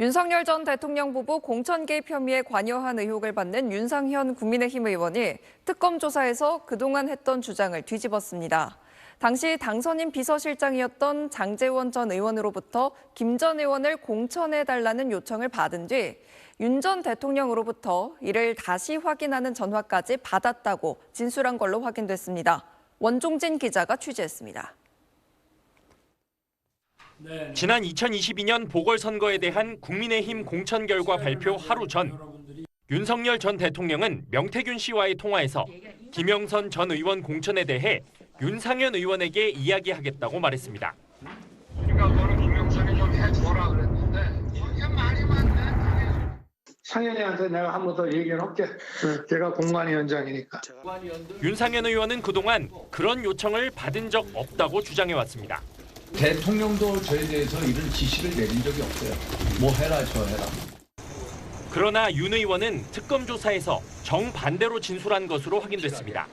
윤석열 전 대통령 부부 공천 개입 혐의에 관여한 의혹을 받는 윤상현 국민의힘 의원이 특검 조사에서 그동안 했던 주장을 뒤집었습니다. 당시 당선인 비서실장이었던 장재원 전 의원으로부터 김 전 의원을 공천해달라는 요청을 받은 뒤 윤 전 대통령으로부터 이를 다시 확인하는 전화까지 받았다고 진술한 걸로 확인됐습니다. 원종진 기자가 취재했습니다. 지난 2022년 보궐선거에 대한 국민의힘 공천 결과 발표 하루 전 윤석열 전 대통령은 명태균 씨와의 통화에서 김영선 전 의원 공천에 대해 윤상현 의원에게 이야기하겠다고 말했습니다. 그러니까 너는 김영선이 좀 해줘라 그랬는데 그게 말이 많네. 상현이한테 내가 한 번 더 얘기를 할게. 응, 걔가 공관위원장이니까. 윤상현 의원은 그동안 그런 요청을 받은 적 없다고 주장해왔습니다. 대통령도 저에 대해서 이런 지시를 내린 적이 없어요. 뭐 해라 저 해라. 그러나 윤 의원은 특검 조사에서 정반대로 진술한 것으로 확인됐습니다.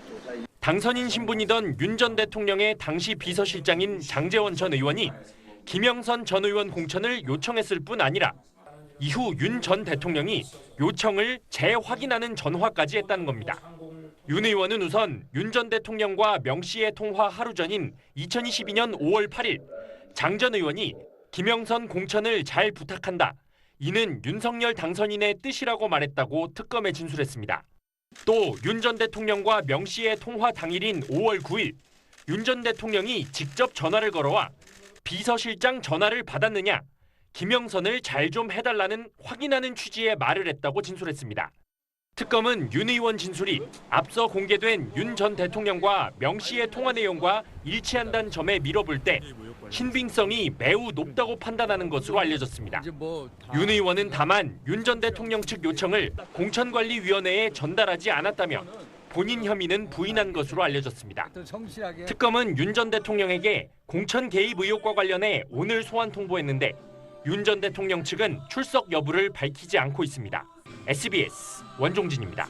당선인 신분이던 윤 전 대통령의 당시 비서실장인 장재원 전 의원이 김영선 전 의원 공천을 요청했을 뿐 아니라 이후 윤 전 대통령이 요청을 재확인하는 전화까지 했다는 겁니다. 윤 의원은 우선 윤 전 대통령과 명 씨의 통화 하루 전인 2022년 5월 8일 장 전 의원이 김영선 공천을 잘 부탁한다. 이는 윤석열 당선인의 뜻이라고 말했다고 특검에 진술했습니다. 또 윤 전 대통령과 명 씨의 통화 당일인 5월 9일 윤 전 대통령이 직접 전화를 걸어와 비서실장 전화를 받았느냐 김영선을 잘 좀 해달라는 확인하는 취지의 말을 했다고 진술했습니다. 특검은 윤 의원 진술이 앞서 공개된 윤 전 대통령과 명 씨의 통화 내용과 일치한다는 점에 밀어볼 때 신빙성이 매우 높다고 판단하는 것으로 알려졌습니다. 윤 의원은 다만 윤 전 대통령 측 요청을 공천관리위원회에 전달하지 않았다며 본인 혐의는 부인한 것으로 알려졌습니다. 특검은 윤 전 대통령에게 공천 개입 의혹과 관련해 오늘 소환 통보했는데 윤 전 대통령 측은 출석 여부를 밝히지 않고 있습니다. SBS 원종진입니다.